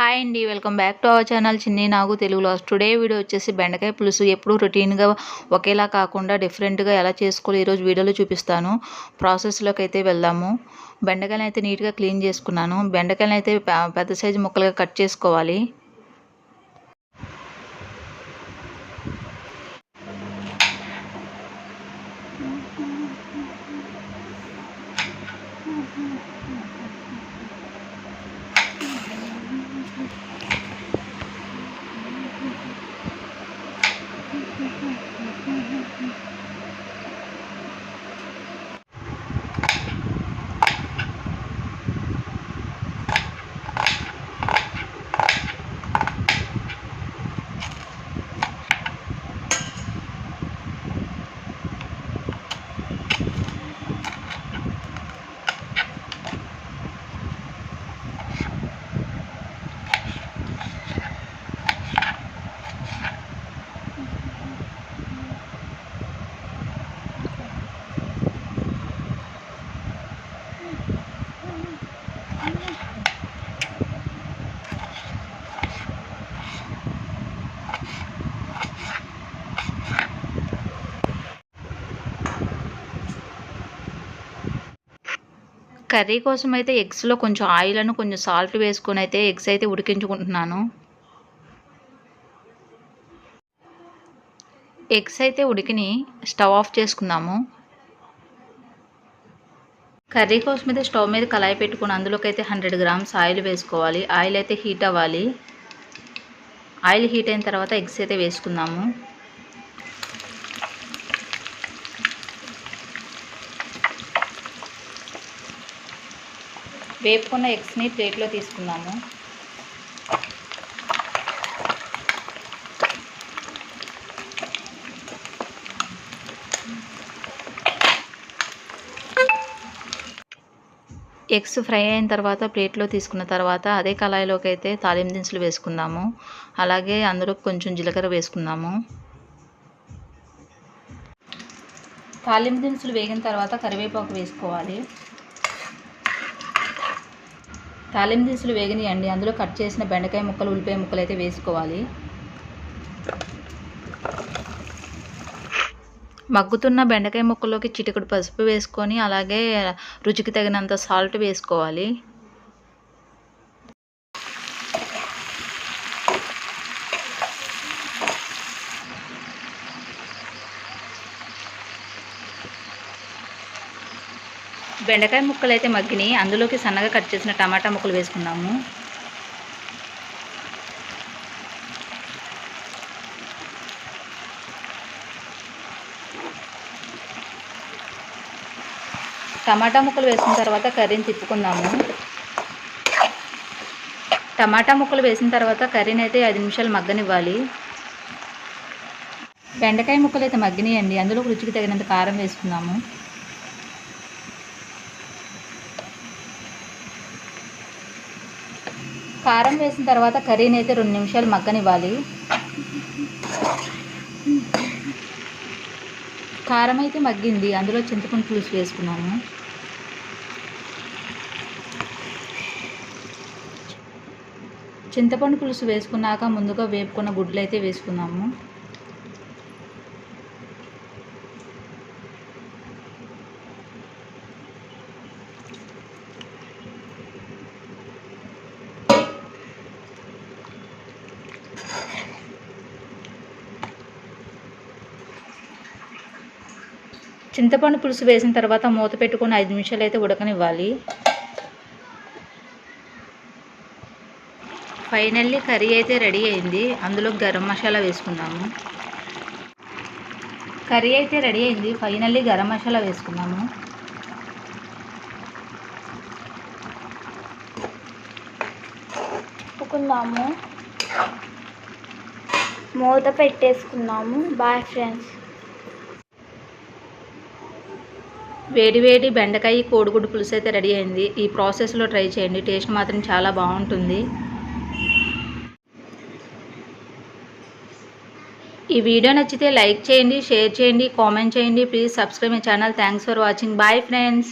Hi అండి welcome back to our channel Chinni Nagu తెలుగులో today video వచ్చేసి బెండకాయ పులుసు. ఎప్పుడు రొటీన్గా ఒకేలా కాకుండా డిఫరెంట్గా ఎలా చేసుకోవాలి ఈరోజు వీడియోలో చూపిస్తాను. ప్రాసెస్లోకి అయితే వెళ్దాము. బెండకాయలు అయితే నీట్గా క్లీన్ చేసుకున్నాను. బెండకాయలు అయితే పెద్ద సైజు ముక్కలుగా కట్ చేసుకోవాలి. కర్రీ కోసం అయితే ఎగ్స్లో కొంచెం ఆయిల్ అను కొంచెం సాల్ట్ వేసుకొని అయితే ఎగ్స్ అయితే ఉడికించుకుంటున్నాను. ఎగ్స్ అయితే ఉడికిని స్టవ్ ఆఫ్ చేసుకుందాము. కర్రీ కోసం అయితే స్టవ్ మీద కళాయి పెట్టుకుని అందులోకి అయితే హండ్రెడ్ గ్రామ్స్ ఆయిల్ వేసుకోవాలి. ఆయిల్ అయితే హీట్ అవ్వాలి. ఆయిల్ హీట్ అయిన తర్వాత ఎగ్స్ అయితే వేసుకుందాము. వేపుకున్న ఎగ్స్ని ప్లేట్లో తీసుకున్నాము ఎగ్స్ ఫ్రై అయిన తర్వాత ప్లేట్లో తీసుకున్న తర్వాత అదే కళాయిలోకి అయితే తాలింపు దినుసులు వేసుకుందాము. అలాగే అందులో కొంచెం జీలకర్ర వేసుకుందాము. తాలింపు దినుసులు వేగిన తర్వాత కరివేపాకు వేసుకోవాలి. తాలింపు దినుసులు వేగినాయండి. అందులో కట్ చేసిన బెండకాయ ముక్కలు ఉల్లిపాయ ముక్కలు అయితే వేసుకోవాలి. మగ్గుతున్న బెండకాయ ముక్కల్లోకి చిటికుడు పసుపు వేసుకొని అలాగే రుచికి తగినంత సాల్ట్ వేసుకోవాలి. బెండకాయ ముక్కలు అయితే మగ్గినాయి. అందులోకి సన్నగా కట్ చేసిన టమాటా ముక్కలు వేసుకున్నాము టమాటా ముక్కలు వేసిన తర్వాత కర్రీని తిప్పుకుందాము. టమాటా ముక్కలు వేసిన తర్వాత కర్రీని అయితే ఐదు నిమిషాలు మగ్గనివ్వాలి. బెండకాయ ముక్కలు అయితే మగ్గినాయండి. అందులో రుచికి తగినంత కారం వేసుకుందాము. కారం వేసిన తర్వాత కర్రీని అయితే రెండు నిమిషాలు మగ్గనివ్వాలి. కారం అయితే మగ్గింది. అందులో చింతపండు పులుసు వేసుకున్నాము. చింతపండు పులుసు వేసుకున్నాక ముందుగా వేపుకున్న గుడ్లు అయితే వేసుకున్నాము. చింతపండు పులుసు వేసిన తర్వాత మూత పెట్టుకొని ఐదు నిమిషాలు అయితే ఉడకనివ్వాలి. ఫైనల్లీ కర్రీ అయితే రెడీ అయింది. అందులో గరం మసాలా వేసుకున్నాము కర్రీ అయితే రెడీ అయింది. ఫైనల్లీ గరం మసాలా వేసుకున్నాము తిప్పుకుందాము మూత పెట్టేసుకున్నాము బాయ్ ఫ్రెండ్స్ వేడి వేడి బెండకాయ కోడిగుడ్డు పులుసు అయితే రెడీ అయింది. ఈ ప్రాసెస్లో ట్రై చేయండి. టేస్ట్ మాత్రం చాలా బాగుంటుంది. ఈ వీడియో నచ్చితే లైక్ చేయండి షేర్ చేయండి కామెంట్ చేయండి. Please subscribe my channel thanks for watching bye friends